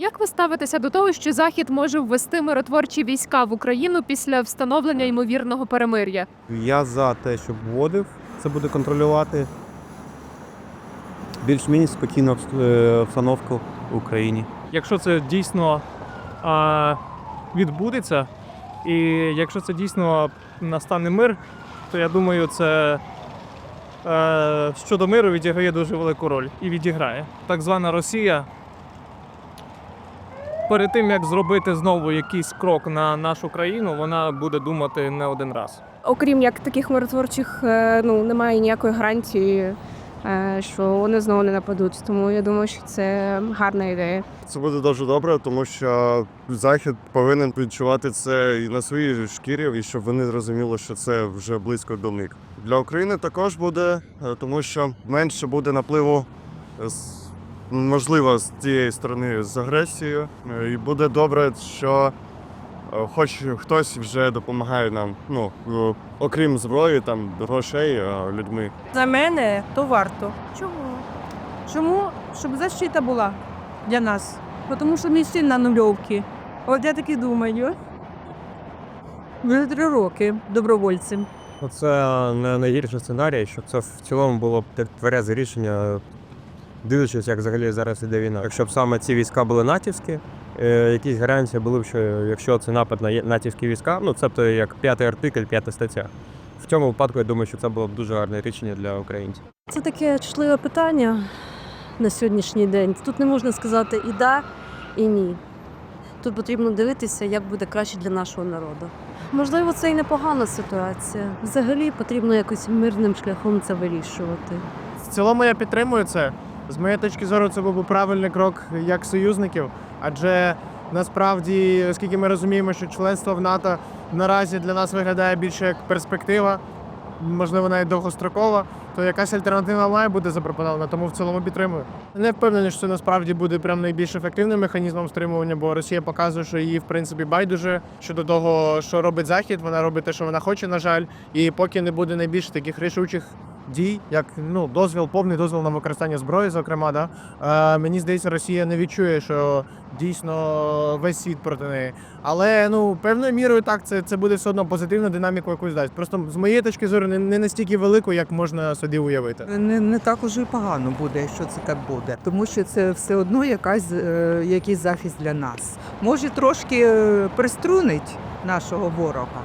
Як ви ставитеся до того, що Захід може ввести миротворчі війська в Україну після встановлення ймовірного перемир'я? Я за те, щоб вводив, це буде контролювати більш-менш спокійну е, обстановку в Україні. якщо це дійсно а, відбудеться, і якщо це дійсно настане мир, то я думаю, це е, щодо миру відіграє дуже велику роль і відіграє. Так звана Росія. Перед тим як зробити знову якийсь крок на нашу країну, вона буде думати не один раз. Окрім як таких миротворчих, е, ну немає ніякої гарантії, е, що вони знову не нападуть. Тому я думаю, що це гарна ідея. Це буде дуже добре, тому що захід повинен відчувати це і на своїй шкірі, і щоб вони зрозуміли, що це вже близько до них. Для України також буде, е, тому що менше буде напливу з можливо з тієї сторони з агресією. Е, І буде добре, що е, хоч хтось вже допомагає нам. Ну е, окрім зброї, там грошей, людьми. За мене то варто. Чому? Чому? Щоб защита була для нас. Бо Тому що мій син на нульовці. От я таки думаю. Вже три роки добровольцем. Це не найгірший сценарій, що це в цілому було б тверезе рішення, дивлячись, як взагалі зараз іде війна. Якщо б саме ці війська були натівські, е, якісь гарантії були б, що якщо це напад на натівські війська, ну це як п'ятий артикль, п'ята стаття. В цьому випадку я думаю, що це було б дуже гарне рішення для українців. Це таке чутливе питання на сьогоднішній день. Тут не можна сказати і да, і ні. Тут потрібно дивитися, як буде краще для нашого народу. Можливо, це і непогана ситуація. Взагалі потрібно якось мирним шляхом це вирішувати. В цілому я підтримую це. З моєї точки зору, це був би правильний крок як союзників, адже насправді, оскільки ми розуміємо, що членство в НАТО наразі для нас виглядає більше як перспектива, можливо, навіть довгострокова, то якась альтернатива має бути запропонована, тому в цілому підтримую. Не впевнений, що це насправді буде прям найбільш ефективним механізмом стримування, бо Росія показує, що її в принципі байдуже щодо того, що робить Захід. Вона робить те, що вона хоче, на жаль, і поки не буде найбільш таких рішучих дій, як ну дозвіл, повний дозвіл на використання зброї, зокрема, да е, мені здається, Росія не відчує, що дійсно весь світ проти неї. Але ну певною мірою так це, це буде все одно позитивна динаміку якусь дасть. Просто з моєї точки зору не, не настільки велику, як можна собі уявити. Не, не так уже й погано буде, якщо це так буде, тому що це все одно якась, е, якийсь захист для нас. Може трошки е, приструнить нашого ворога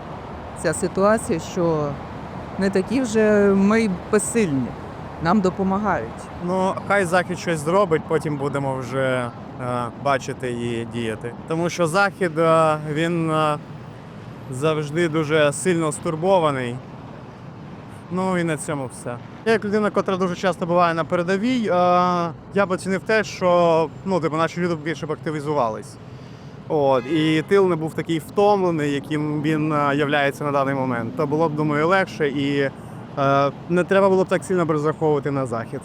ця ситуація, що не такі вже ми безсильні, нам допомагають. Ну, хай захід щось зробить, потім будемо вже е, бачити і діяти. Тому що захід е, він е, завжди дуже сильно стурбований. Ну і на цьому все. Я як людина, яка дуже часто буває на передовій, е, я б оцінив те, що ну, типу, наші люди більше б активізувались. От, і тил не був такий втомлений, яким він е, являється на даний момент. То було б, думаю, легше і е, не треба було б так сильно розраховувати на захід.